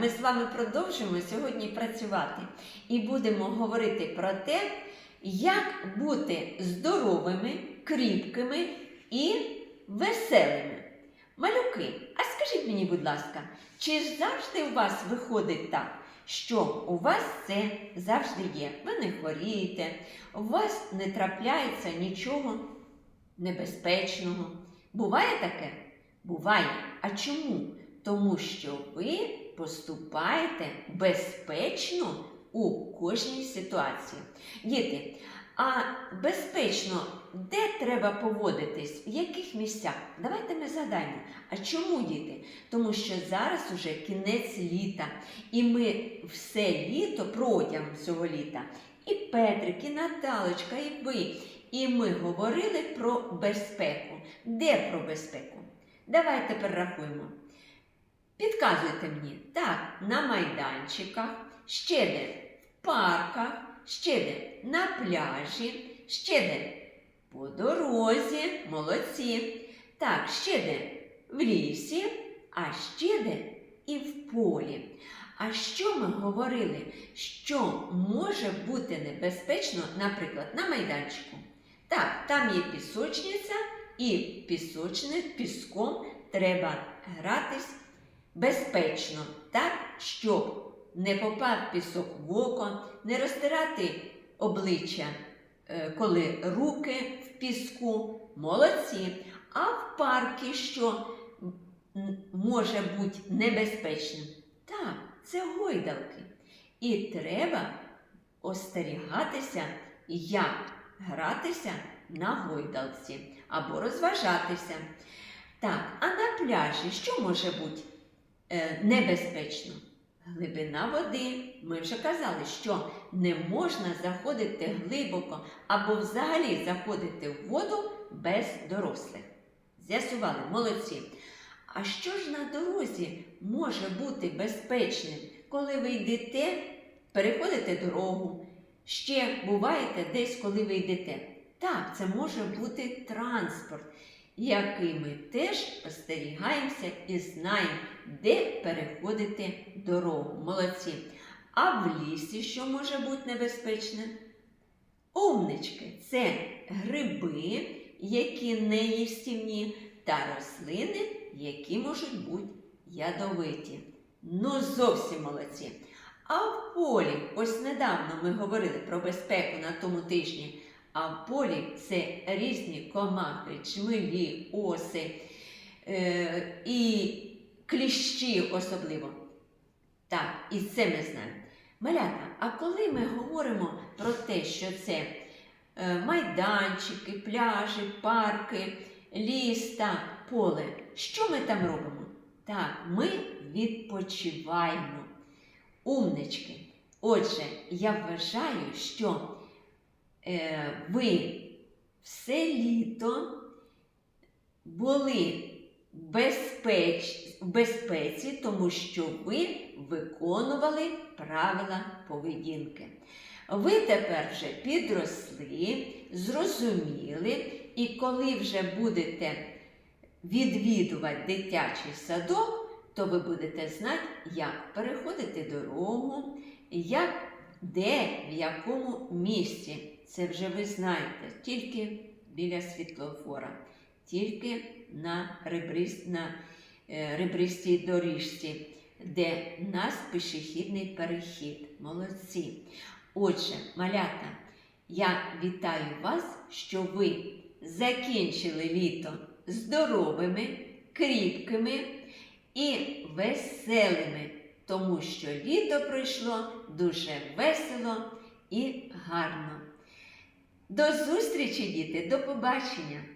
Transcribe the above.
Ми з вами продовжуємо сьогодні працювати і будемо говорити про те, як бути здоровими, кріпкими і веселими. Малюки, а скажіть мені, будь ласка, чи ж завжди у вас виходить так, що у вас це завжди є? Ви не хворієте, у вас не трапляється нічого небезпечного. Буває таке? Буває. А чому? Тому що ви поступаєте безпечно у кожній ситуації. Діти, а безпечно де треба поводитись? В яких місцях? Давайте ми згадаємо. А чому діти? Тому що зараз уже кінець літа, і ми все літо протягом цього літа, і Петрик, і Наталочка, і ви. І ми говорили про безпеку. Де про безпеку? Давайте перерахуємо. Підказуйте мені, так, на майданчиках, ще де в парках, ще де на пляжі, ще де по дорозі, молодці. Так, ще де в лісі, а ще де і в полі. А що ми говорили? Що може бути небезпечно, наприклад, на майданчику? Так, там є пісочниця, і пісочне, піском треба гратись безпечно, так, щоб не попав пісок в око, не розтирати обличчя, е, коли руки в піску, молодці. А в паркі що може бути небезпечним? Так, це гойдалки. І треба остерігатися, як гратися на гойдалці або розважатися. Так, а на пляжі що може бути небезпечно? Глибина води. Ми вже казали, що не можна заходити глибоко або взагалі заходити в воду без дорослих. З'ясували, молодці. А що ж на дорозі може бути безпечним, коли ви йдете, переходите дорогу, ще буваєте десь, коли ви йдете? Так, це може бути транспорт, який ми теж остерігаємося і знаємо, де переходити дорогу. Молодці. А в лісі що може бути небезпечне? Умнички це гриби, які не їстівні, та рослини, які можуть бути ядовиті. Ну, зовсім молодці. А в полі, ось недавно ми говорили про безпеку на тому тижні. А в полі це різні комахи, чмелі, оси е, і кліщі особливо. Так, і це ми знаємо. Малята, а коли ми говоримо про те, що це е, майданчики, пляжі, парки, ліс та поле, що ми там робимо? Так, ми відпочиваємо. Умнички. Отже, я вважаю, що ви все літо були безпеч, в безпеці, тому що ви виконували правила поведінки. Ви тепер вже підросли, зрозуміли, і коли вже будете відвідувати дитячий садок, то ви будете знати, як переходити дорогу, як, де, в якому місці. Це вже ви знаєте, тільки біля світлофора, тільки на, ребрист, на е, ребристій доріжці, де у нас пішохідний перехід. Молодці. Отже, малята, я вітаю вас, що ви закінчили літо здоровими, кріпкими і веселими, тому що літо пройшло дуже весело і гарно. До зустрічі, діти, до побачення!